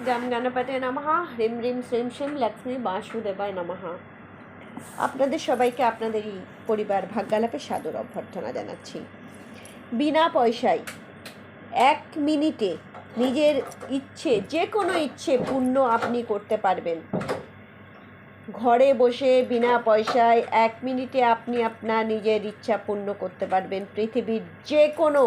জাম গণপতে নমঃ হ্রিম রিম শ্রীম শ্রীম লক্ষ্মী বাসুদেবায় নমঃ আপনাদের সবাইকে আপনাদেরই পরিবার ভাগ্যালাপে সাদর অভ্যর্থনা জানাচ্ছি। বিনা পয়সায় এক মিনিটে নিজের ইচ্ছে যে কোনো ইচ্ছে পূর্ণ আপনি করতে পারবেন। ঘরে বসে বিনা পয়সায় এক মিনিটে আপনি আপনার নিজের ইচ্ছা পূর্ণ করতে পারবেন। পৃথিবীর যে কোনো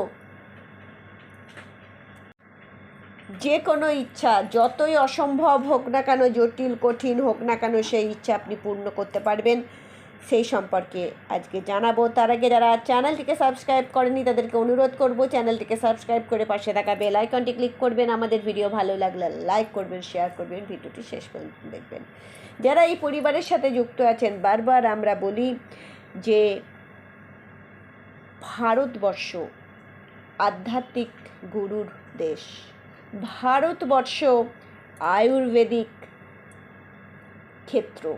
যে কোনো ইচ্ছা, যতই অসম্ভব হোক না কেন, জটিল, কঠিন হোক না কেন, সেই ইচ্ছা আপনি পূর্ণ করতে পারবেন। সেই সম্পর্কে আজকে জানাব। তার আগে যারা চ্যানেলটিকে সাবস্ক্রাইব করেনি তাদেরকে অনুরোধ করব, চ্যানেলটিকে সাবস্ক্রাইব করে পাশে থাকা বেল আইকনটি ক্লিক করবেন। আমাদের ভিডিও ভালো লাগলে লাইক করবেন, শেয়ার করবেন, ভিডিওটি শেষ পর্যন্ত দেখবেন। যারা এই পরিবারের সাথে যুক্ত আছেন, বারবার আমরা বলি যে, ভারতবর্ষ আধ্যাত্মিক গুরুর দেশ। ভারতবর্ষ আয়ুর্বেদিক ক্ষেত্র।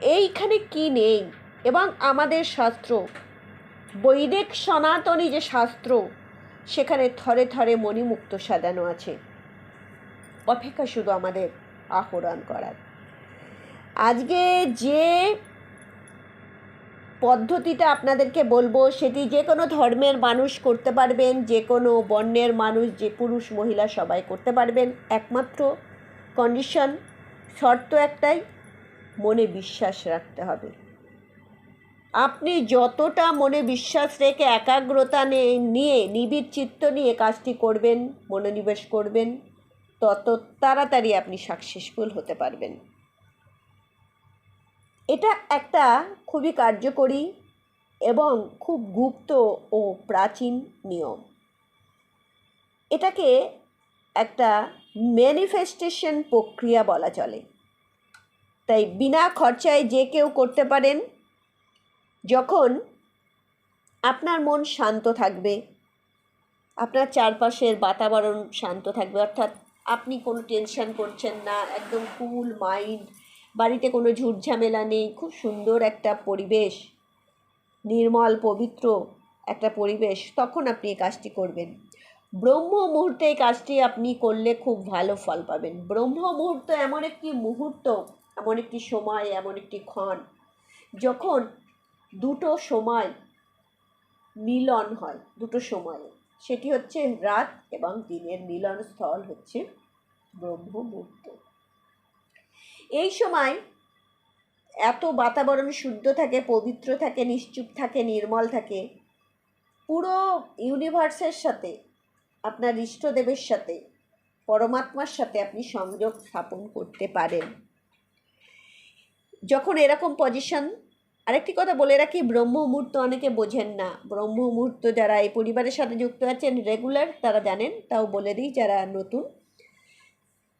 এইখানে কি নেই? এবং আমাদের শাস্ত্র, বৈদিক সনাতনী যে শাস্ত্র, সেখানে থরে থরে মণিমুক্ত সাজানো আছে। অপেক্ষা শুধু আমাদের আহরণ করার। আজকে যে পদ্ধতিটা আপনাদেরকে বলব, সেটি যে কোনো ধর্মের মানুষ করতে পারবেন, যে কোনো বর্ণের মানুষ, যে পুরুষ, মহিলা সবাই করতে পারবেন। একমাত্র কন্ডিশন শর্ত একটাই, মনে বিশ্বাস রাখতে হবে। আপনি যতটা মনে বিশ্বাস রেখে একাগ্রতা নিয়ে নিবিড় চিত্ত নিয়ে কাজটি করবেন, মনোনিবেশ করবেন, তত তাড়াতাড়ি আপনি সাকসেসফুল হতে পারবেন। এটা একটা খুবই কার্যকরী এবং খুব গুপ্ত ও প্রাচীন নিয়ম। এটাকে একটা ম্যানিফেস্টেশন প্রক্রিয়া বলা চলে। তাই বিনা খরচায় যে কেউ করতে পারেন, যখন আপনার মন শান্ত থাকবে, আপনার চারপাশের বাতাবরণ শান্ত থাকবে, অর্থাৎ আপনি কোনো টেনশন করছেন না, একদম কুল মাইন্ড বাড়িতে কোনো ঝুটঝামেলা নেই, খুব সুন্দর একটা পরিবেশ, নির্মল, পবিত্র একটা পরিবেশ, তখন আপনি এই কাজটি করবেন। ব্রহ্ম মুহূর্তে এই কাজটি আপনি করলে খুব ভালো ফল পাবেন। ব্রহ্ম মুহূর্ত এমন একটি মুহূর্ত, এমন একটি সময়, এমন একটি ক্ষণ, যখন দুটো সময় মিলন হয়, দুটো সময়ে। সেটি হচ্ছে রাত এবং দিনের মিলন স্থল হচ্ছে ব্রহ্ম মুহূর্ত। এই সময় এত বাতাবরণ শুদ্ধ থাকে, পবিত্র থাকে, নিশ্চুপ থাকে, নির্মল থাকে, পুরো ইউনিভার্সের সাথে, আপনার ইষ্টদেবের সাথে, পরমাত্মার সাথে আপনি সংযোগ স্থাপন করতে পারেন। যখন এরকম পজিশন আরেকটি কথা বলে রাখি ব্রহ্ম মুহূর্ত অনেকে বোঝেন না। ব্রহ্ম মুহূর্ত যারা এই পরিবারের সাথে যুক্ত আছেন রেগুলার তারা জানেন, তাও বলে দিই, যারা নতুন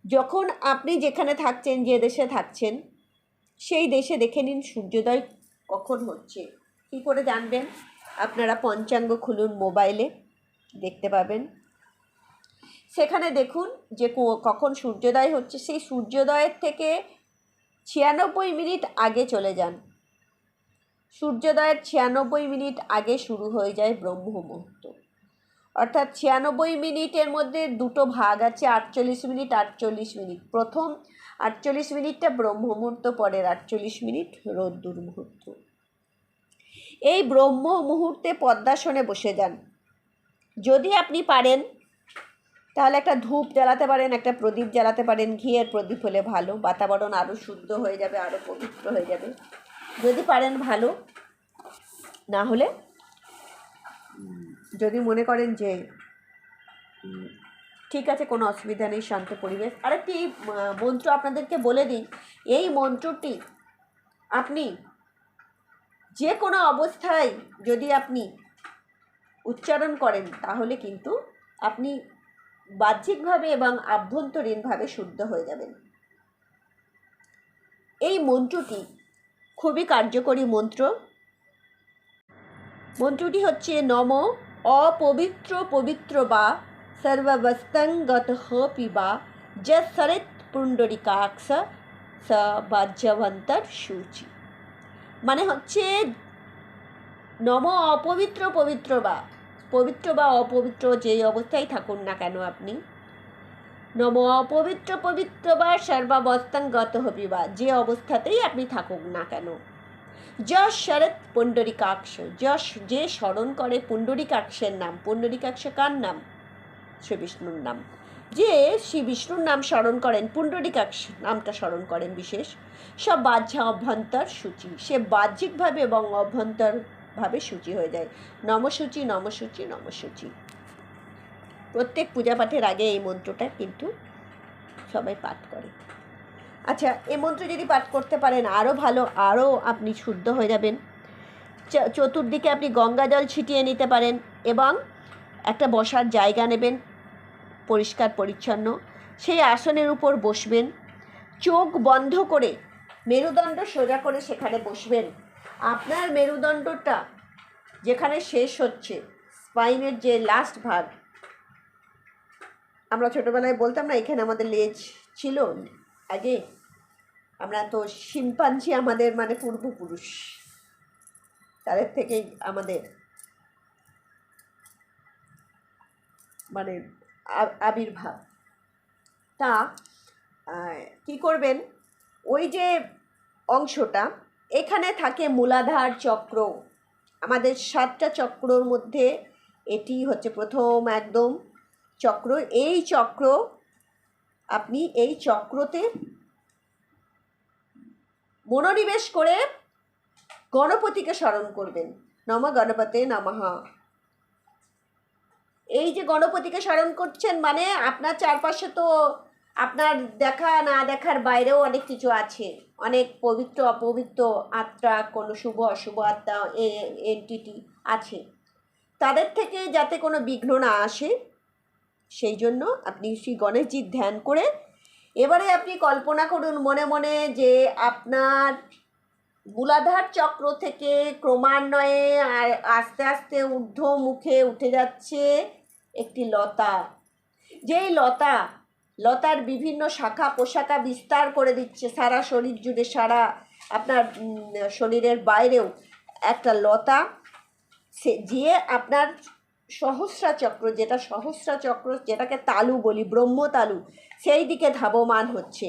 যখন আপনি যেখানে থাকছেন, যে দেশে থাকছেন, সেই দেশে দেখে নিন সূর্যোদয় কখন হচ্ছে। কী করে জানবেন? আপনারা পঞ্চাঙ্গ খুলুন মোবাইলে, দেখতে পাবেন। সেখানে দেখুন যে কখন সূর্যোদয় হচ্ছে। সেই সূর্যোদয়ের থেকে ছিয়ানব্বই মিনিট আগে চলে যান। সূর্যোদয়ের ছিয়ানব্বই মিনিট আগে শুরু হয়ে যায় ব্রহ্ম মুহূর্ত অর্থাৎ ছিয়ানব্বই মিনিটের মধ্যে দুটো ভাগ আছে, আটচল্লিশ মিনিট আটচল্লিশ মিনিট প্রথম, আটচল্লিশ মিনিটটা ব্রহ্ম মুহূর্ত পরের আটচল্লিশ মিনিট রোদ্দুর মুহূর্ত। এই ব্রহ্ম মুহূর্তে পদ্মাসনে বসে যান। যদি আপনি পারেন, তাহলে একটা ধূপ জ্বালাতে পারেন, একটা প্রদীপ জ্বালাতে পারেন, ঘিয়ের প্রদীপ হলে ভালো, বাতাবরণ আরও শুদ্ধ হয়ে যাবে আরও পবিত্র হয়ে যাবে। যদি পারেন ভালো, না হলে যদি মনে করেন যে ঠিক আছে কোনো অসুবিধা নেই শান্ত পরিবেশ। আরেকটি মন্ত্র আপনাদেরকে বলে দিই। এই মন্ত্রটি আপনি যে কোনো অবস্থায় যদি আপনি উচ্চারণ করেন তাহলে কিন্তু আপনি বাহ্যিকভাবে এবং আভ্যন্তরীণভাবে শুদ্ধ হয়ে যাবেন। এই মন্ত্রটি খুবই কার্যকরী মন্ত্র। মন্ত্রটি হচ্ছে নম অপবিত্র পবিত্র বা সর্ববস্তঙ্গত পিবা যরিত পুণ্ডরিকাক্ষ স বাজ্যবন্তর সূচি। মানে হচ্ছে নম অপবিত্র পবিত্র বা পবিত্র বা অপবিত্র যেই অবস্থায় থাকুন না কেন আপনি, নম অপবিত্র পবিত্র বা সর্বাবস্থান গত হবিবা যে অবস্থাতেই আপনি থাকুক না কেন। যশ শরৎ পুণ্ডরিকাক্ষ। যশ যে স্মরণ করে পুণ্ডরিকাক্ষের নাম। পুণ্ডরিকাক্ষ কার নাম? শ্রী বিষ্ণুর নাম। যে শ্রী বিষ্ণুর নাম স্মরণ করেন, পুণ্ডরিকাক্ষ নামটা স্মরণ করেন বিশেষ, সব বাহ্যা অভ্যন্তর সূচি। সে বাহ্যিকভাবে এবং অভ্যন্তরভাবে সূচি হয়ে যায়। নমসূচি নমসূচি নমসূচি। প্রত্যেক পূজা পাঠের আগে এই মন্ত্রটা কিন্তু সবাই পাঠ করে। আচ্ছা এই মন্ত্র যদি পাঠ করতে পারেন আরও ভালো আরও আপনি শুদ্ধ হয়ে যাবেন। চতুর্দিকে আপনি গঙ্গা জল ছিটিয়ে নিতে পারেন এবং একটা বসার জায়গা নেবেন, পরিষ্কার, পরিচ্ছন্ন। সেই আসনের উপর বসবেন। চোখ বন্ধ করে মেরুদণ্ড সোজা করে সেখানে বসবেন। আপনার মেরুদণ্ডটা যেখানে শেষ হচ্ছে, স্পাইনের যে লাস্ট ভাগ, আমরা ছোটোবেলায় বলতাম না, এখানে আমাদের লেজ ছিল আগে আমরা তো শিম্পাঞ্জি আমাদের মানে পূর্বপুরুষ। তাদের থেকেই আমাদের মানে আবির্ভাব। তা কি করবেন? ওই যে অংশটা, এখানে থাকে মূলাধার চক্র। আমাদের সাতটা চক্রর মধ্যে এটি হচ্ছে প্রথম একদম চক্র। এই চক্র আপনি এই চক্রতে মনোনিবেশ করে গণপতিকে স্মরণ করবেন। নম গণপতে নমঃ। এই যে গণপতিকে স্মরণ করছেন মানে আপনার চারপাশে তো আপনার দেখা না দেখার বাইরেও অনেক কিছু আছে। অনেক পবিত্র, অপবিত্র আত্মা, কোনো শুভ, অশুভ আত্মা এন্টিটি আছে। তাদের থেকে যাতে কোনো বিঘ্ন না আসে সেই জন্য আপনি শ্রী গণেশজির ধ্যান করে এবারে আপনি কল্পনা করুন মনে মনে যে আপনার মূলাধার চক্র থেকে ক্রমান্বয়ে আস্তে আস্তে ঊর্ধ্ব মুখে উঠে যাচ্ছে একটি লতা। যেই লতা, লতার বিভিন্ন শাখা পোশাকা বিস্তার করে দিচ্ছে সারা শরীর জুড়ে, সারা আপনার শরীরের বাইরেও। একটা লতা, সে, যে আপনার সহস্রা চক্র, যেটা সহস্রা চক্র যেটাকে তালু বলি, ব্রহ্ম তালু, সেই দিকে ধাবমান হচ্ছে।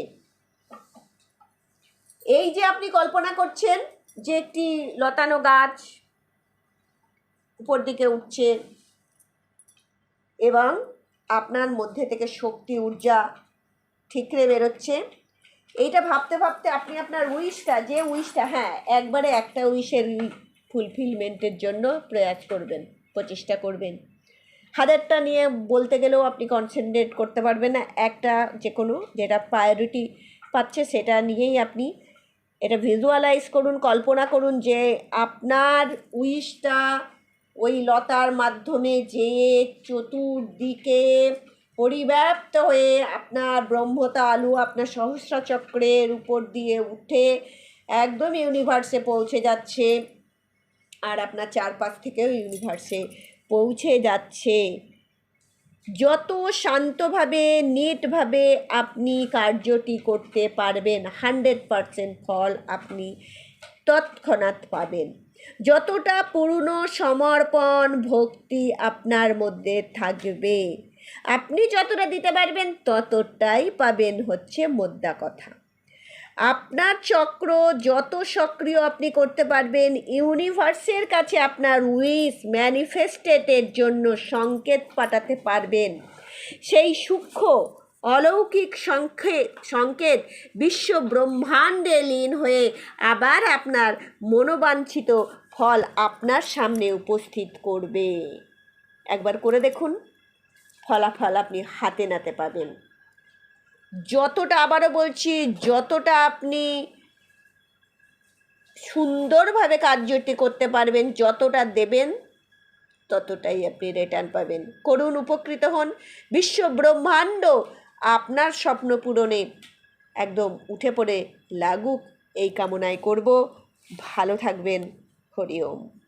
এই যে আপনি কল্পনা করছেন যে একটি লতানো গাছ উপর দিকে উঠছে এবং আপনার মধ্যে থেকে শক্তি, ঊর্জা ঠিকরে বেরোচ্ছে, এইটা ভাবতে ভাবতে আপনি আপনার উইশটা, যে উইশটা হ্যাঁ একবারে একটা উইশের ফুলফিলমেন্টের জন্য প্রয়াস করবেন। প্রচেষ্টা করবেন। হাজারটা নিয়ে বলতে গেলেও আপনি কনসেন্ট্রেট করতে পারবেন না। একটা যে কোনো যেটা প্রায়োরিটি পাচ্ছে সেটা নিয়েই আপনি এটা ভিজুয়ালাইজ করুন, কল্পনা করুন যে আপনার উইশটা ওই লতার মাধ্যমে যে চতুর্দিকে পরিব্যাপ্ত হয়ে আপনার ব্রহ্মতা আলু আপনার সহস্র চক্রের উপর দিয়ে উঠে একদম ইউনিভার্সে পৌঁছে যাচ্ছে। আর আপনার চারপাশ থেকেও ইউনিভার্সে পৌঁছে যাচ্ছে। যত শান্তভাবে নেটভাবে আপনি কার্যটি করতে পারবেন হান্ড্রেড পারসেন্ট ফল আপনি তৎক্ষণাৎ পাবেন। যতটা পূর্ণ সমর্পণ ভক্তি আপনার মধ্যে থাকবে, আপনি যতটা দিতে পারবেন, ততটাই পাবেন হচ্ছে মোদ্দা কথা। আপনার চক্র যত সক্রিয় আপনি করতে পারবেন, ইউনিভার্সের কাছে আপনার উইস ম্যানিফেস্টেটের জন্য সংকেত পাঠাতে পারবেন। সেই সূক্ষ্ম, অলৌকিক সংকেত সংকেত বিশ্ব ব্রহ্মাণ্ডে লীন হয়ে আবার আপনার মনোবাঞ্ছিত ফল আপনার সামনে উপস্থিত করবে। একবার করে দেখুন, ফলাফল আপনি হাতে নাতে পাবেন। যতটা আবারও বলছি, যতটা আপনি সুন্দরভাবে কার্যটি করতে পারবেন, যতটা দেবেন, ততটাই আপনি রিটার্ন পাবেন। করুন, উপকৃত হন। বিশ্ব ব্রহ্মাণ্ড আপনার স্বপ্ন পূরণে একদম উঠে পড়ে লাগুক। এই কামনায় করব। ভালো থাকবেন। হরি ওম।